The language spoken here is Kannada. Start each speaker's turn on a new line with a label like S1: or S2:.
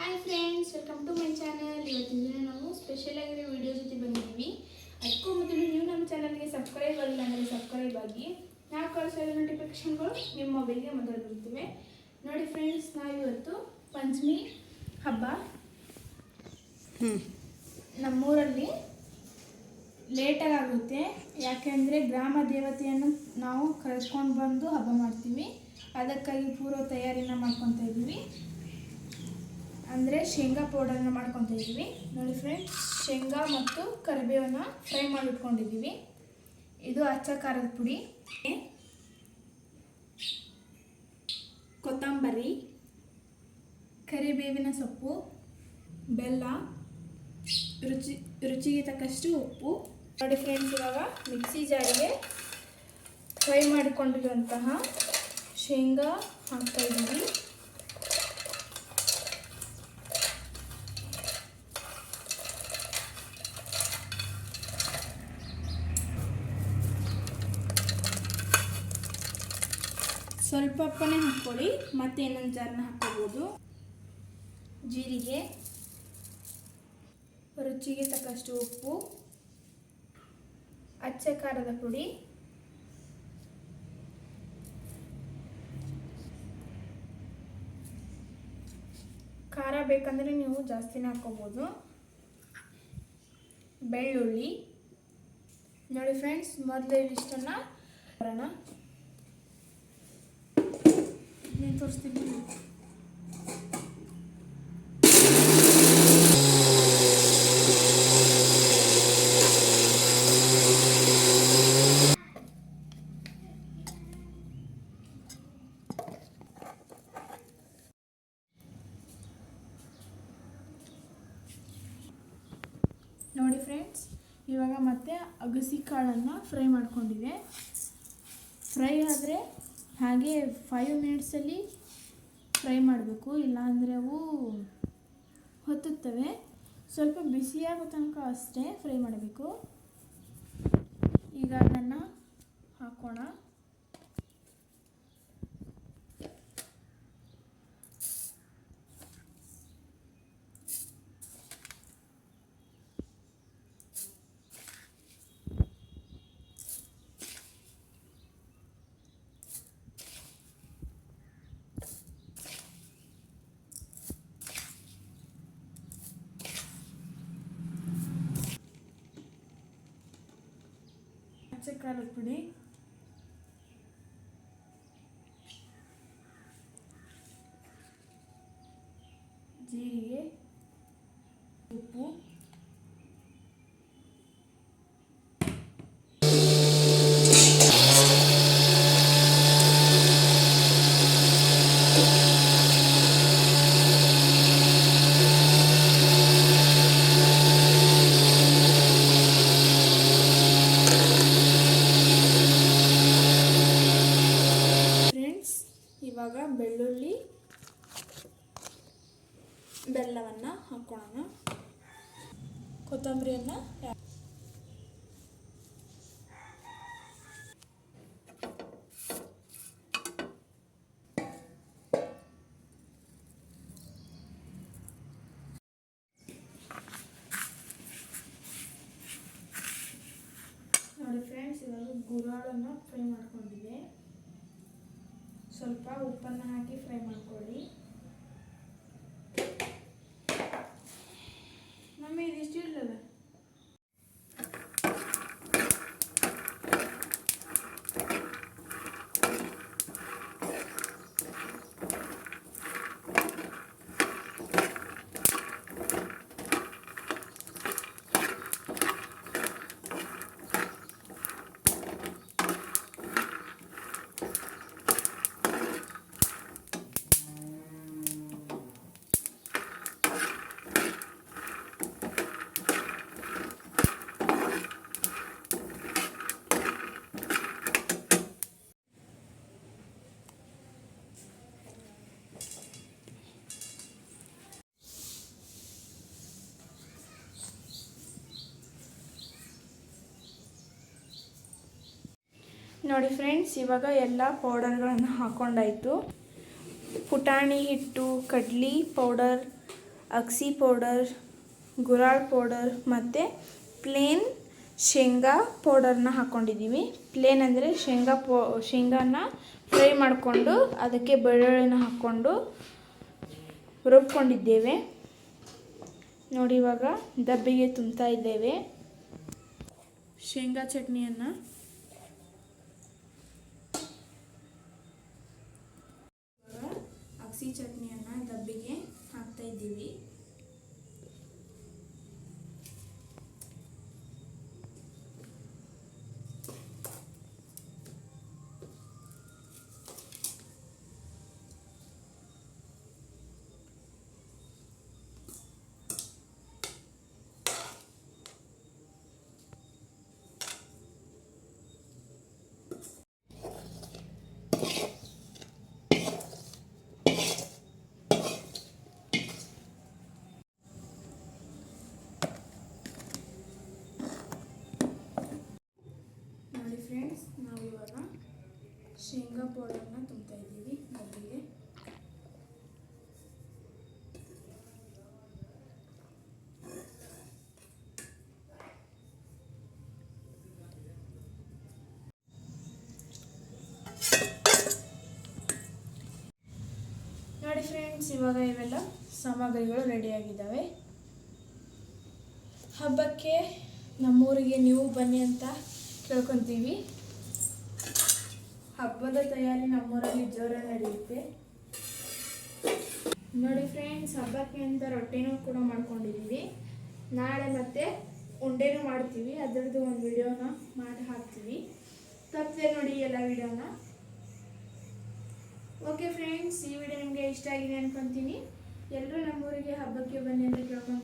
S1: Hi friends welcome to my channel ಇವತ್ತಿನ ದಿನ ನಾವು ಸ್ಪೆಷಲ್ ಆಗಿರೋ ವಿಡಿಯೋ ಜೊತೆ ಬಂದಿದ್ದೀವಿ. ಅದಕ್ಕೂ ಮೊದಲು ನೀವು ನಮ್ಮ ಚಾನಲ್ಗೆ ಸಬ್ಸ್ಕ್ರೈಬ್ ಆಗಿಲ್ಲ ಅಂದರೆ ಸಬ್ಸ್ಕ್ರೈಬ್ ಆಗಿ. ನಾವು ಕಳಿಸೋ ನೋಟಿಫಿಕೇಶನ್ಗಳು ನಿಮ್ಮ ಮೊಬೈಲ್ಗೆ ಮೊದಲು ಬರ್ತವೆ ನೋಡಿ ಫ್ರೆಂಡ್ಸ್ ನಾವು ಇವತ್ತು ಪಂಚಮಿ ಹಬ್ಬ. ನಮ್ಮೂರಲ್ಲಿ ಲೇಟಾಗಿ ಆಗುತ್ತೆ. ಯಾಕೆಂದರೆ ಗ್ರಾಮ ದೇವತೆಯನ್ನು ನಾವು ಕರೆಸ್ಕೊಂಡು ಬಂದು ಹಬ್ಬ ಮಾಡ್ತೀವಿ. ಅದಕ್ಕಾಗಿ ಪೂರ್ವ ತಯಾರಿನ ಮಾಡ್ಕೊತಾ ಇದ್ದೀವಿ. ಅಂದರೆ ಶೇಂಗಾ ಪೌಡರ್ನ ಮಾಡ್ಕೊತಾ ಇದ್ದೀವಿ. ನೋಡಿ ಫ್ರೆಂಡ್ಸ್ ಶೇಂಗಾ ಮತ್ತು ಕರಿಬೇವನ್ನ ಫ್ರೈ ಮಾಡಿಟ್ಕೊಂಡಿದ್ದೀವಿ. ಇದು ಅಚ್ಚ ಖಾರದ ಪುಡಿ. ಕೊತ್ತಂಬರಿ, ಕರಿಬೇವಿನ ಸೊಪ್ಪು, ಬೆಲ್ಲ, ರುಚಿ, ರುಚಿಗೆ ತಕ್ಕಷ್ಟು ಉಪ್ಪು. ನೋಡಿ ಫ್ರೆಂಡ್ಸ್ ಇವಾಗ ಮಿಕ್ಸಿ ಜಾರಿಗೆ ಫ್ರೈ ಮಾಡಿಕೊಂಡಿರುವಂತಹ ಶೇಂಗಾ ಹಾಕ್ತಾ ಸ್ವಲ್ಪನೇ ಹಾಕ್ಕೊಳ್ಳಿ, ಮತ್ತೆ ಇನ್ನೊಂದು ಜಾರನ್ನ ಹಾಕ್ಕೋಬೋದು. ಜೀರಿಗೆ, ರುಚಿಗೆ ತಕ್ಕಷ್ಟು ಉಪ್ಪು, ಅಚ್ಚ ಖಾರದ ಪುಡಿ, ಖಾರ ಬೇಕಂದರೆ ನೀವು ಜಾಸ್ತಿನೇ ಹಾಕ್ಕೋಬೋದು. ಬೆಳ್ಳುಳ್ಳಿ. ನೋಡಿ ಫ್ರೆಂಡ್ಸ್, ಮೊದಲು ಇಷ್ಟನ್ನು ಬರೋಣ నేను ತೋರಿಸ್ತೀನಿ ನೋಡಿ ಫ್ರೆಂಡ್ಸ್ ಇವಾಗ ಮತ್ತೆ ಅಗಸಿ ಕಾಳನ್ನು ಫ್ರೈ ಮಾಡ್ಕೊಂಡಿದೆ. ಫ್ರೈ ಆದರೆ ಹಾಗೆ ಫೈವ್ ಮಿನಿಟ್ಸಲ್ಲಿ ಫ್ರೈ ಮಾಡಬೇಕು. ಇಲ್ಲಾಂದರೆ ಅವು ಹೊತ್ತುತ್ತವೆ. ಸ್ವಲ್ಪ ಬಿಸಿಯಾಗೋ ತನಕ ಅಷ್ಟೇ ಫ್ರೈ ಮಾಡಬೇಕು. ಈಗ ಅದನ್ನು ಹಾಕೋಣ. ಅಚ್ಚ ಖಾರದ ಪುಡಿ ಜೀರಿಗೆ ಉಪ್ಪು ಫ್ರೆಂಡ್ಸ್ ಇವಾಗ ಬೆಳ್ಳುಳ್ಳಿ ಬೆಲ್ಲವನ್ನು ಹಾಕೋಣ. ಕೊತ್ತಂಬರಿಯನ್ನು ನೋಡಿ ಫ್ರೆಂಡ್ಸ್ ಗುರಾಳನ್ನು ಫ್ರೈ ಮಾಡ್ಕೊಂಡಿದೆ ಸ್ವಲ್ಪ ಉಪ್ಪನ್ನು ಹಾಕಿ ಫ್ರೈ ಮಾಡ್ಕೊಳ್ಳಿ. ನೋಡಿ ಫ್ರೆಂಡ್ಸ್, ಇವಾಗ ಎಲ್ಲ ಪೌಡರ್ಗಳನ್ನು ಹಾಕೊಂಡಾಯಿತು. ಪುಟಾಣಿ ಹಿಟ್ಟು, ಕಡ್ಲಿ ಪೌಡರ್ ಅಕ್ಸಿ ಪೌಡರ್, ಗುರಾಳ್ ಪೌಡರ್ ಮತ್ತು ಪ್ಲೇನ್ ಶೇಂಗಾ ಪೌಡರ್ನ ಹಾಕ್ಕೊಂಡಿದ್ದೀವಿ ಪ್ಲೇನ್ ಅಂದರೆ ಶೇಂಗಾ ಪೋ, ಶೇಂಗಾನ ಫ್ರೈ ಮಾಡಿಕೊಂಡು ಅದಕ್ಕೆ ಬೆಳ್ಳುಳ್ಳಿನ ಹಾಕ್ಕೊಂಡು ರುಬ್ಕೊಂಡಿದ್ದೇವೆ. ನೋಡಿ ಇವಾಗ ಡಬ್ಬಿಗೆ ತುಂಬ್ತಾ ಇದ್ದೇವೆ. ಶೇಂಗಾ ಚಟ್ನಿಯನ್ನು ಇವಾಗ ಅಕ್ಸಿ ಚಟ್ನಿಯನ್ನು ಡಬ್ಬಿಗೆ ಹಾಕ್ತಾ ಇದ್ದೀವಿ ನೋಡಿ ಫ್ರೆಂಡ್ಸ್ ನಾವು ಇವಾಗ ಶೇಂಗಾ ಪೌಡರ್ನ ತುಂಬ್ತಾ ಫ್ರೆಂಡ್ಸ್, ಇವಾಗ ಇವೆಲ್ಲ ಸಾಮಗ್ರಿಗಳು ರೆಡಿಯಾಗಿದ್ದಾವೆ ಹಬ್ಬಕ್ಕೆ ನಮ್ಮೂರಿಗೆ ನೀವು ಬನ್ನಿ ಅಂತ ಕೇಳ್ಕೊತೀವಿ. ಹಬ್ಬದ ತಯಾರಿ ನಮ್ಮೂರಲ್ಲಿ ಜೋರಾಗಿ ನಡೆಯುತ್ತೆ. ನೋಡಿ ಫ್ರೆಂಡ್ಸ್, ಹಬ್ಬಕ್ಕೆ ಅಂತ ರೊಟ್ಟಿನೂ ಕೂಡ ಮಾಡ್ಕೊಂಡಿದ್ದೀವಿ ನಾಳೆ ಮತ್ತೆ ಉಂಡೆನೂ ಮಾಡ್ತೀವಿ. ಅದರದ್ದು ಒಂದು ವಿಡಿಯೋನ ಮಾಡಿ ಹಾಕ್ತೀವಿ. ತಪ್ಪದೆ ನೋಡಿ ಎಲ್ಲ ವಿಡಿಯೋನ. ಓಕೆ ಫ್ರೆಂಡ್ಸ್ ಈ ವಿಡಿಯೋ ನಿಮಗೆ ಇಷ್ಟ ಆಗಿದೆ ಅಂದ್ಕೊತೀನಿ ಎಲ್ಲರೂ ನಮ್ಮೂರಿಗೆ ಹಬ್ಬಕ್ಕೆ ಬನ್ನಿ ಅಂತ ಕೇಳ್ಕೊಂಡು